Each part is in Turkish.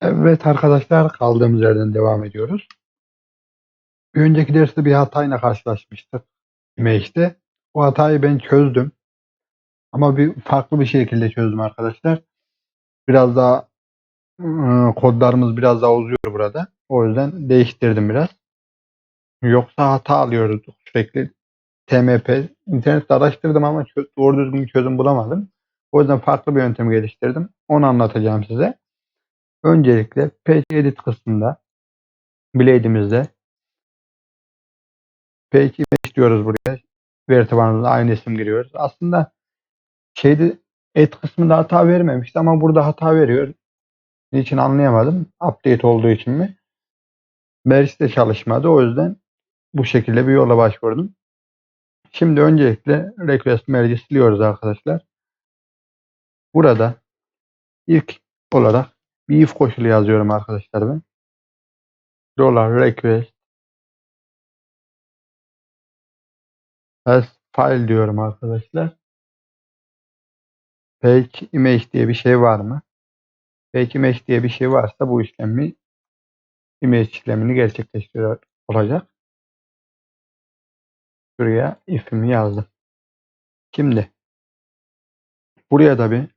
Evet arkadaşlar kaldığımız yerden devam ediyoruz. Bir önceki derste bir hatayla karşılaşmıştık Image'de. O hatayı ben çözdüm. Ama bir farklı bir şekilde çözdüm arkadaşlar. Biraz daha ıı, kodlarımız biraz daha uzuyor burada. O yüzden değiştirdim biraz. Yoksa hata alıyoruz sürekli. TMP. İnternette araştırdım ama doğru düzgün çözüm bulamadım. O yüzden farklı bir yöntem geliştirdim. Onu anlatacağım size. Öncelikle Page Edit kısmında Blade'imizde Page Image diyoruz buraya. Veri aynı isim giriyoruz. Aslında şeyde et kısmında hata vermemişti ama burada hata veriyor. Niçin anlayamadım. Update olduğu için mi? Merge de çalışmadı. O yüzden bu şekilde bir yola başvurdum. Şimdi öncelikle request merge'i siliyoruz arkadaşlar. Burada ilk olarak bir if koşulu yazıyorum arkadaşlar ben. Dollar request as file diyorum arkadaşlar. Page image diye bir şey var mı? Page image diye bir şey varsa bu işlemi image işlemini gerçekleştiriyor olacak. Şuraya if'imi yazdım. Şimdi buraya da bir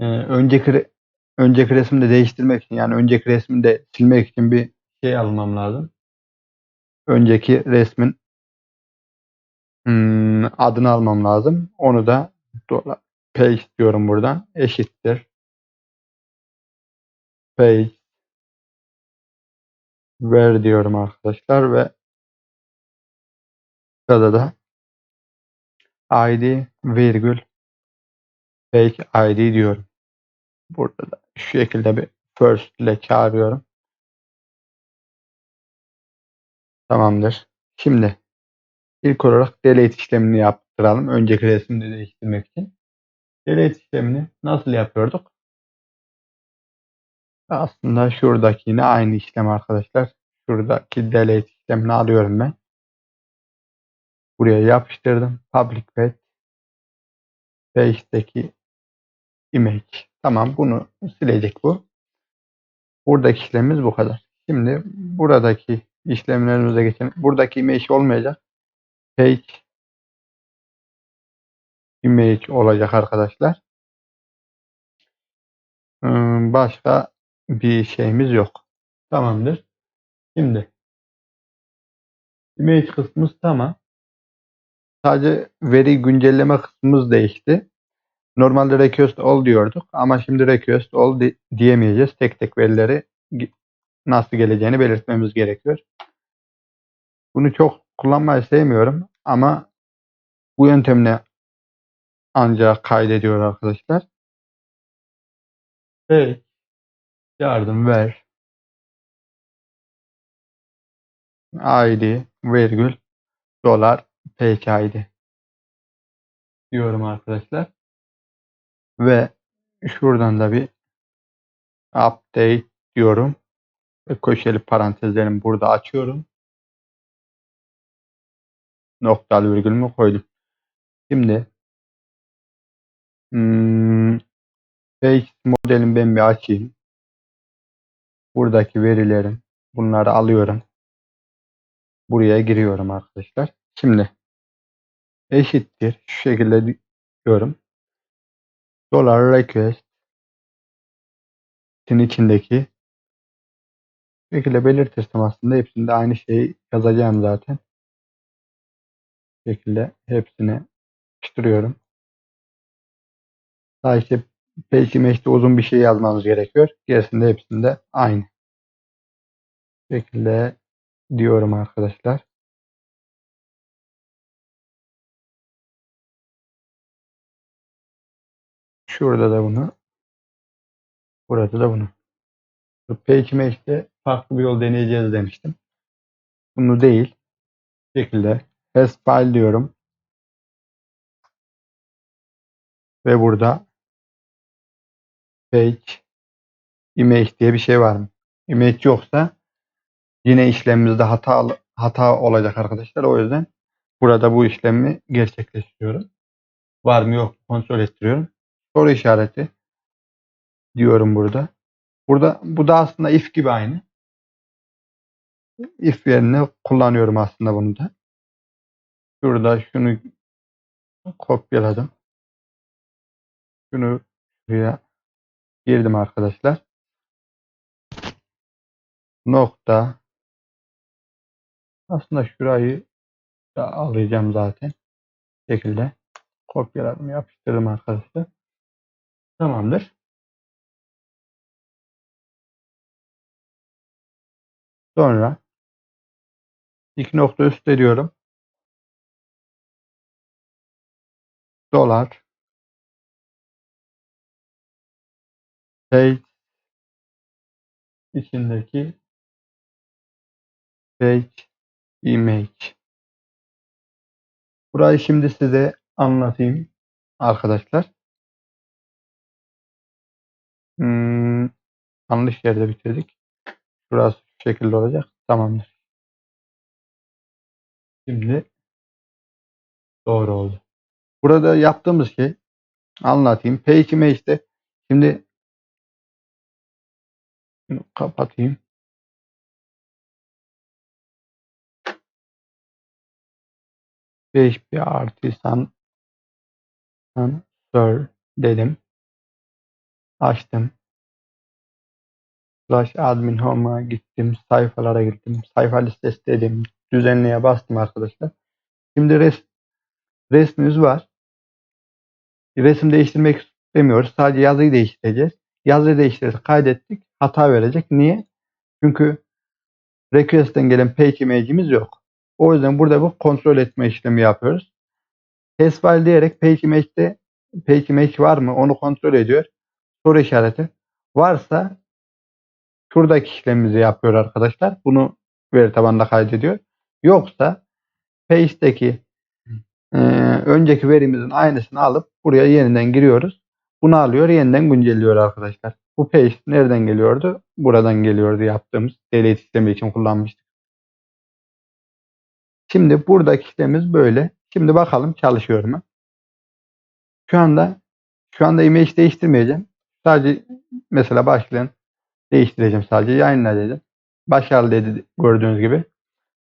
e, önceki önceki resmi de değiştirmek için yani önceki resmi de silmek için bir şey almam lazım. Önceki resmin hmm, adını almam lazım. Onu da page diyorum buradan. Eşittir. Page ver diyorum arkadaşlar ve burada da id virgül page id diyorum. Burada da şu şekilde bir first ile çağırıyorum. Tamamdır. Şimdi ilk olarak delete işlemini yaptıralım. Önceki resimde değiştirmek için. Delete işlemini nasıl yapıyorduk? Aslında şuradaki yine aynı işlem arkadaşlar. Şuradaki delete işlemini alıyorum ben. Buraya yapıştırdım. Public pet page'deki image. Tamam bunu silecek bu. Buradaki işlemimiz bu kadar. Şimdi buradaki işlemlerimize geçelim. Buradaki image olmayacak. Page image olacak arkadaşlar. Hmm, Başka bir şeyimiz yok. Tamamdır. Şimdi image kısmımız tamam. Sadece veri güncelleme kısmımız değişti. Normalde request all diyorduk ama şimdi request all di- diyemeyeceğiz. Tek tek verileri nasıl geleceğini belirtmemiz gerekiyor. Bunu çok kullanmayı sevmiyorum ama bu yöntemle ancak kaydediyor arkadaşlar. Evet. Yardım ver. ID virgül dolar page ID diyorum arkadaşlar. Ve şuradan da bir update diyorum. Köşeli parantezlerimi burada açıyorum. Noktalı virgülümü koydum. Şimdi hmm, page modelimi ben bir açayım. Buradaki verilerim bunları alıyorum. Buraya giriyorum arkadaşlar. Şimdi eşittir şu şekilde diyorum. Dolar request içindeki şu şekilde belirtirsem aslında hepsinde aynı şeyi yazacağım zaten. Bu şekilde hepsini yapıştırıyorum. Sadece page image'de uzun bir şey yazmamız gerekiyor. Gerisinde hepsinde aynı. Bu şekilde diyorum arkadaşlar. Şurada da bunu. Burada da bunu. Bu Page image'de farklı bir yol deneyeceğiz demiştim. Bunu değil. Bu şekilde as file diyorum. Ve burada page image diye bir şey var mı? Image yoksa yine işlemimizde hata hata olacak arkadaşlar. O yüzden burada bu işlemi gerçekleştiriyorum. Var mı yok mu kontrol ettiriyorum. Soru işareti diyorum burada. Burada bu da aslında if gibi aynı. If yerine kullanıyorum aslında bunu da. Şurada şunu kopyaladım. Şunu şuraya girdim arkadaşlar. Nokta. Aslında şurayı da alacağım zaten. Bu şekilde kopyaladım, yapıştırdım arkadaşlar. Tamamdır. Sonra iki nokta üstte diyorum. Dolar page içindeki page image. Burayı şimdi size anlatayım arkadaşlar. Hmm, yanlış yerde bitirdik. Burası şu şekilde olacak. Tamamdır. Şimdi doğru oldu. Burada yaptığımız şey anlatayım. Page image'de şimdi kapatayım. PHP artisan sir dedim. Açtım. Slash admin home'a gittim. Sayfalara gittim. Sayfa listesi dedim. Düzenleye bastım arkadaşlar. Şimdi res, resmimiz var. Resim değiştirmek istemiyoruz. Sadece yazıyı değiştireceğiz. Yazıyı değiştirdik. Kaydettik. Hata verecek. Niye? Çünkü request'ten gelen page image'imiz yok. O yüzden burada bu kontrol etme işlemi yapıyoruz. Test file diyerek page image'de page image var mı onu kontrol ediyor. Soru işareti. Varsa şuradaki işlemimizi yapıyor arkadaşlar. Bunu veri tabanında kaydediyor. Yoksa page'deki e, önceki verimizin aynısını alıp buraya yeniden giriyoruz. Bunu alıyor yeniden güncelliyor arkadaşlar. Bu page nereden geliyordu? Buradan geliyordu yaptığımız delete işlemi için kullanmıştık. Şimdi buradaki işlemimiz böyle. Şimdi bakalım çalışıyor mu? Şu anda şu anda image değiştirmeyeceğim. Sadece mesela başlayan değiştireceğim sadece yayınla dedim. Başarılı dedi gördüğünüz gibi.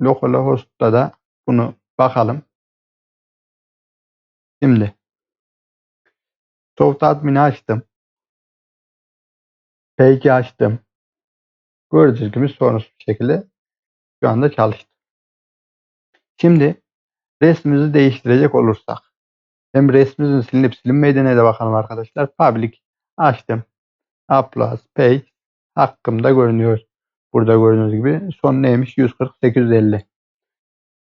Localhost'ta da bunu bakalım. Şimdi Soft admin'i açtım. Page'i açtım. Gördüğünüz gibi sorunsuz bir şekilde şu anda çalıştı. Şimdi resmimizi değiştirecek olursak hem resmimizin silinip silinmediğine de bakalım arkadaşlar. Public açtım. Upload page hakkımda görünüyor. Burada gördüğünüz gibi son neymiş? 140 850.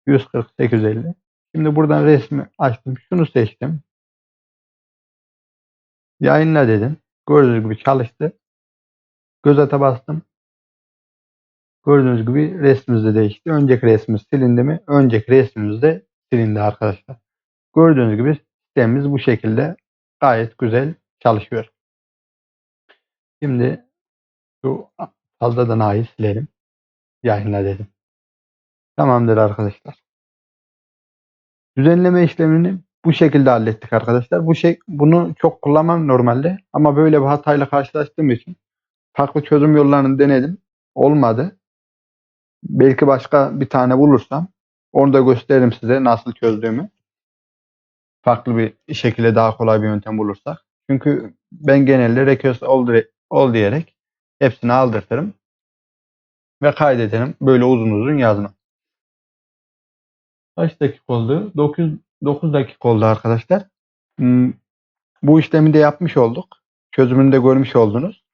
140 850. Şimdi buradan resmi açtım. Şunu seçtim. Yayınla dedim. Gördüğünüz gibi çalıştı. Gözete bastım. Gördüğünüz gibi resmimiz de değişti. Önceki resmimiz silindi mi? Önceki resmimiz de silindi arkadaşlar. Gördüğünüz gibi sistemimiz bu şekilde gayet güzel çalışıyor. Şimdi şu fazladan ait silelim. Yayınla dedim. Tamamdır arkadaşlar. Düzenleme işlemini bu şekilde hallettik arkadaşlar. Bu şey bunu çok kullanmam normalde ama böyle bir hatayla karşılaştığım için farklı çözüm yollarını denedim. Olmadı. Belki başka bir tane bulursam onu da gösteririm size nasıl çözdüğümü. Farklı bir şekilde daha kolay bir yöntem bulursak. Çünkü ben genelde request ol, ol diyerek hepsini aldırtırım ve kaydederim. Böyle uzun uzun yazmam. Kaç dakika oldu? 9, 9 dakika oldu arkadaşlar. Hmm, Bu işlemi de yapmış olduk. Çözümünü de görmüş oldunuz.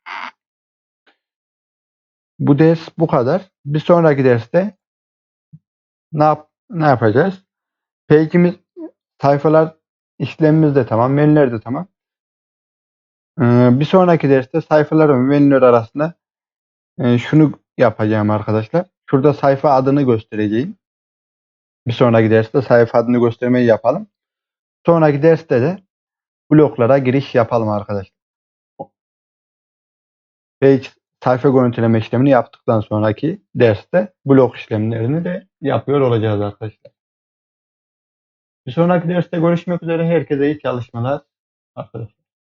Bu ders bu kadar. Bir sonraki derste ne, yap ne yapacağız? Page'imiz, sayfalar işlemimiz de tamam. Menüler de tamam. Ee, bir sonraki derste sayfalar ve menüler arasında e, şunu yapacağım arkadaşlar. Şurada sayfa adını göstereceğim. Bir sonraki derste sayfa adını göstermeyi yapalım. Sonraki derste de bloklara giriş yapalım arkadaşlar. Page sayfa görüntüleme işlemini yaptıktan sonraki derste blok işlemlerini de yapıyor olacağız arkadaşlar. Bir sonraki derste görüşmek üzere. Herkese iyi çalışmalar arkadaşlar.